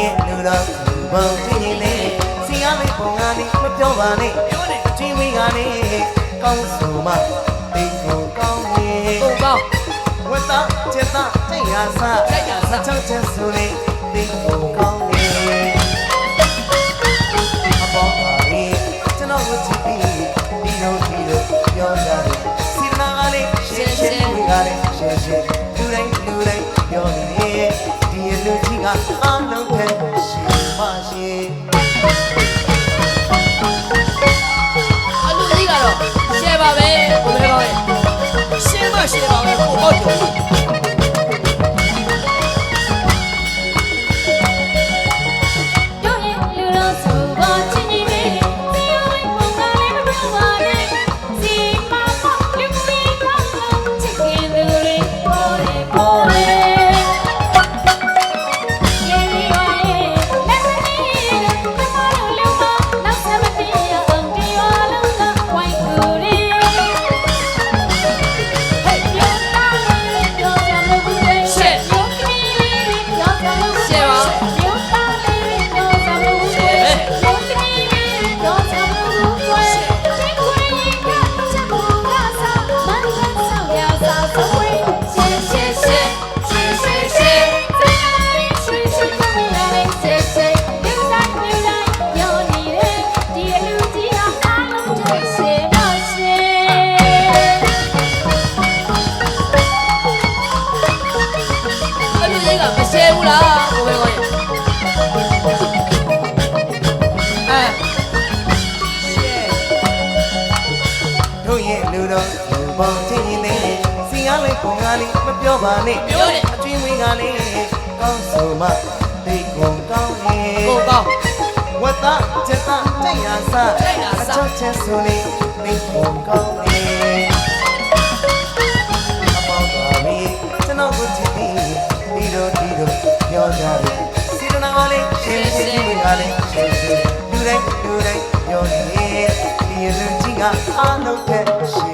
ရဲ့လူတော်လူပေါင်းချင်းချင်းလေးစီရလေးပုံကနေမပြောပါနဲ့ပြောနေချင်းဝေးကနေကောင်းဆိုမှတိတ်ကိုကောင်းနေကိုကောင်းဝတ်သားချက်သားကြိတ်ရဆကြိုက်ရစချောက်ချက်ဆိုလေတိတ်ကိုကောင်းနေအပေါ်ပါရီကျွန်တော်ကိုချစ်ပြီးဒီလိုဒီလိုပြောကြတယ်စီနာကလေးရှင်းရှင်းဝေးကလေးရှင်းရှင်းလူတိုင်းလူတိုင်းပြောနေတယ်ဒီလူကြီးက 谢谢各位我报警 လူတော်လူပေါင်းချင်းချင်းလေးစီရလေးပုံကလေးမပြောပါနဲ့ပြောနေအကျွင်းဝင်းကလေးကောင်းဆိုမှတိတ်ကုန်ကောင်းရဲ့ကိုကောင်းဝတ်သားချက်သားကြိတ်ရဆကြိုက်ရစအချောက်ချက်ဆိုလေတိတ်ကုန်ကောင်းရဲ့အပေါင်းတော်မီကျွန်တော်ကိုချစ်ပြီးဒီလိုဒီလိုပြောကြတယ်စီရနာကလေးရှင်းရှင်းဝင်းကလေးရှင်းရှင်းလူတိုင်းလူတိုင်းပြောနေဒီလူကြီးကအားလုံးထက်ရှိပါရှင်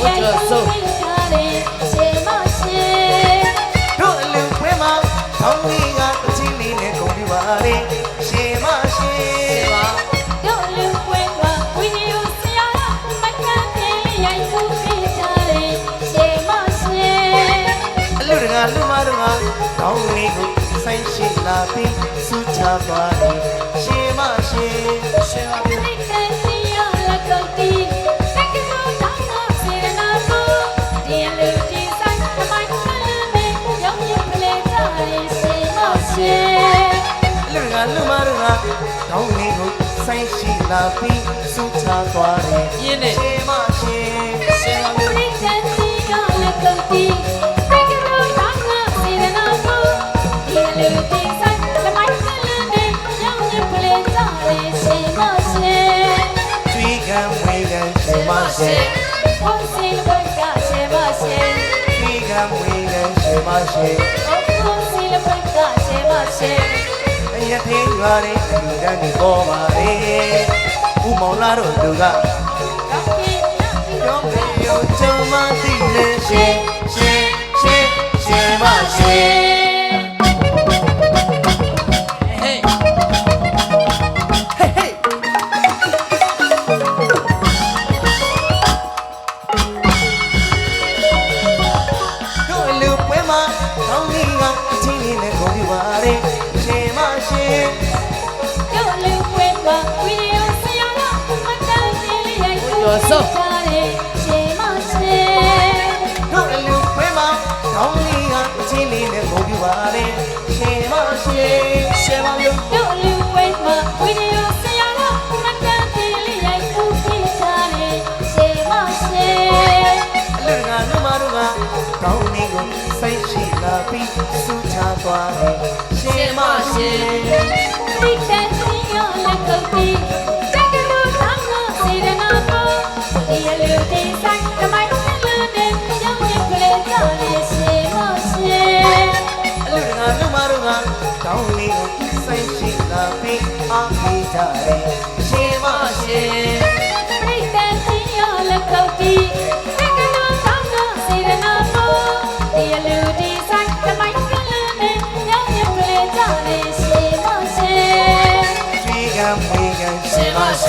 ကိုကျော်ဆုံးတို့အလူခွဲမှာကောင်းကြီးကတချင်းလေးနဲ့ကုန်ပြပါလေရှင်မရှိပါအလူတကာလူမတို့ကကောင်းကြီးကိုဆိုင်ရှိလာပြီးစူးချပါလေ လူတကလူမတို့ကကောင်းလေးကိုဆိုင်ရှိလာပြီးစူချသွားတယ်ရင်းနဲ့ရှင်မရှင်ရှင်မဒီကနေ့ရလာတော့ဒီစက်ကမောင်းတော့စေရနာ ရသေးရွာတဲ့လူတန်းတွေပေါ်ပါလေဦးမောင်လာတို့လူကပြောမေယောကျမသိနေရှင်ရှင်ရှင်ရှင်မရှင်ဟေးဟေးဟေးတို့အလူပွဲမှာကောင်းကြီးကအချင်းလေးနဲ့ခေါ်ပြပါလေရှ င်မရှင်တို့လူဝဲပါဝီဒီယိုဆရာကမတန်းသေးလေးရိုက်ကူကြ ကကောင်းကြီးကိုစိတ်ရှိလာပြီးစူချသွားတယ်ရှင်မရှင်ဒီတ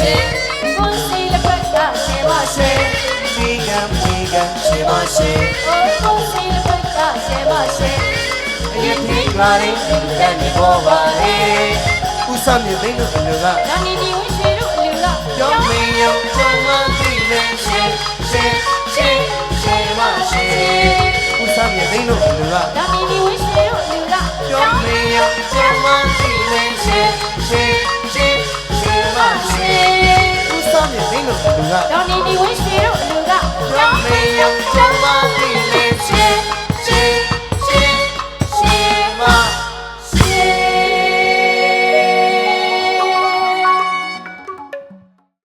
ရှရှင်င်မမရှရှင်င်ကိုယ်စီလက်ပတ်ကရှင်မရှင်ဒီကံမေကံရှင်မရှင်ကိုယ်စီလက်ပတ်ကရှင်မရှင်အရင်ထိပါလေတဲ့ဒီပေါ်ပါလေဥစားမြေသိန်းတို့အလူကနာနီနီဝင်းရွှေတို့အလူကကြောင်းမင်းရောကျမသိနေရှင်ရှင်ရှင်ရှင်မရှင်ဥစားမြေသိန်းတို့အလူကနာနီနီဝင်းရွှေတို့အလူကကြောင်းမင်းရောကျမသိနေရှင်ရှင်ရှင် လူက ဒေါ်နီနီဝင်းရှင်တို့အလူကကျောင်းမင်းကျောင်းမင်းလေးရှင်